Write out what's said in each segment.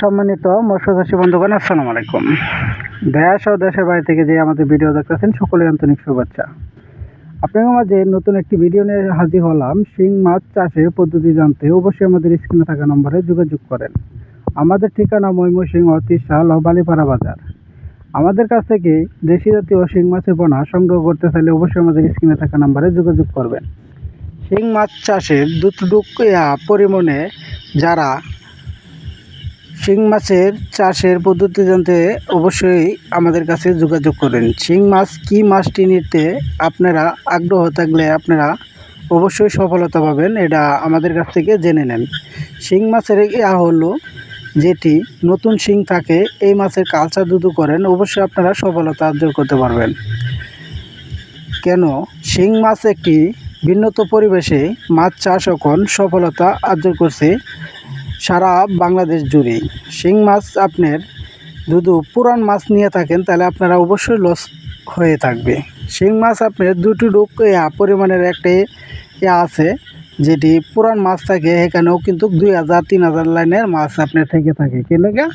সম্মানিত মৎস্যচাষী বন্ধুগণ, আসসালামু আলাইকুম। দেশ ও দেশের বাইরে থেকে যে আমাদের ভিডিও দেখতেছেন, সকলের আন্তরিক শুভেচ্ছা। আপনাদের মাঝে নতুন একটি ভিডিও নিয়ে হাজির হলাম। শিং মাছ চাষের পদ্ধতি জানতে অবশ্যই আমাদের স্ক্রিনে থাকা নম্বরে যোগাযোগ করেন। আমাদের ঠিকানা ময়মনসিংহ তিরশাল ও বালিপাড়া বাজার। আমাদের কাছ থেকে দেশি জাতীয় শিং মাছের পোনা সংগ্রহ করতে চাইলে অবশ্যই আমাদের স্ক্রিনে থাকা নম্বরে যোগাযোগ করবেন। শিং মাছ চাষের দুটুক পরিমাণে যারা শিং মাছের চাষের পদ্ধতি জানতে অবশ্যই আমাদের কাছে যোগাযোগ করেন। শিং মাছ কি মাছটি নিতে আপনারা আগ্রহ থাকলে আপনারা অবশ্যই সফলতা পাবেন, এটা আমাদের কাছ থেকে জেনে নেন। শিং মাছের ইয়া হলো যেটি নতুন শিং থাকে, এই মাছের কালচার দুদু করেন, অবশ্যই আপনারা সফলতা অর্জন করতে পারবেন। কেন? শিং মাছ একটি ভিন্নত পরিবেশে মাছ চাষ এখন সফলতা অর্জন করছে। সারা বাংলাদেশ জুড়েই শিং মাছ আপনার যদি পুরান মাছ নিয়ে থাকেন তাহলে আপনারা অবশ্যই লস হয়ে থাকবে। শিং মাছ আপনার দুটি রোগ পরিমাণের একটা আছে যেটি পুরান মাছ থাকে এখানেও কিন্তু দুই হাজার তিন হাজার লাইনের মাছ আপনার থেকে থাকে। কি লেগে?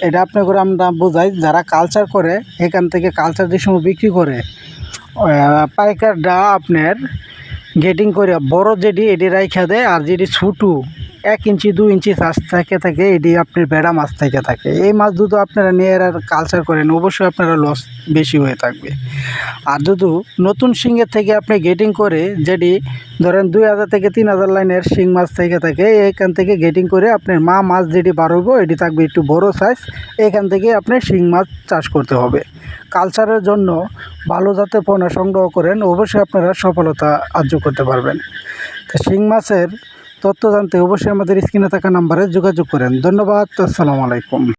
এটা আপনার করে আমরা বোঝাই যারা কালচার করে এখান থেকে কালচার যে সময় বিক্রি করে আহ, পাইকাররা আপনার গেটিং করে বড় যেটি এটি রাইখা দেয় আর যেটি ছোটো এক ইঞ্চি দু ইঞ্চি চাষ থেকে, থাকে, এটি আপনার বেড়া মাছ থেকে থাকে। এই মাছ দুটো আপনারা নিয়ে আর কালচার করেন, অবশ্যই আপনারা লস বেশি হয়ে থাকবে। আর দুধু নতুন শিংয়ের থেকে আপনি গেটিং করে যেটি ধরেন দুই হাজার থেকে তিন হাজার লাইনের শিং মাছ থেকে থাকে, এখান থেকে গেটিং করে আপনার মা মাছ যেটি বাড়বো এটি থাকবে একটু বড় সাইজ এখান থেকে আপনি শিং মাছ চাষ করতে হবে। কালচারের জন্য ভালো জাতের পণ্য সংগ্রহ করেন, অবশ্যই আপনারা সফলতা আর্য করতে পারবেন। তো শিং মাছের তথ্য জানতে অবশ্যই আমাদের স্ক্রিনে থাকা নাম্বারে যোগাযোগ করেন। ধন্যবাদ আসসালামু আলাইকুম।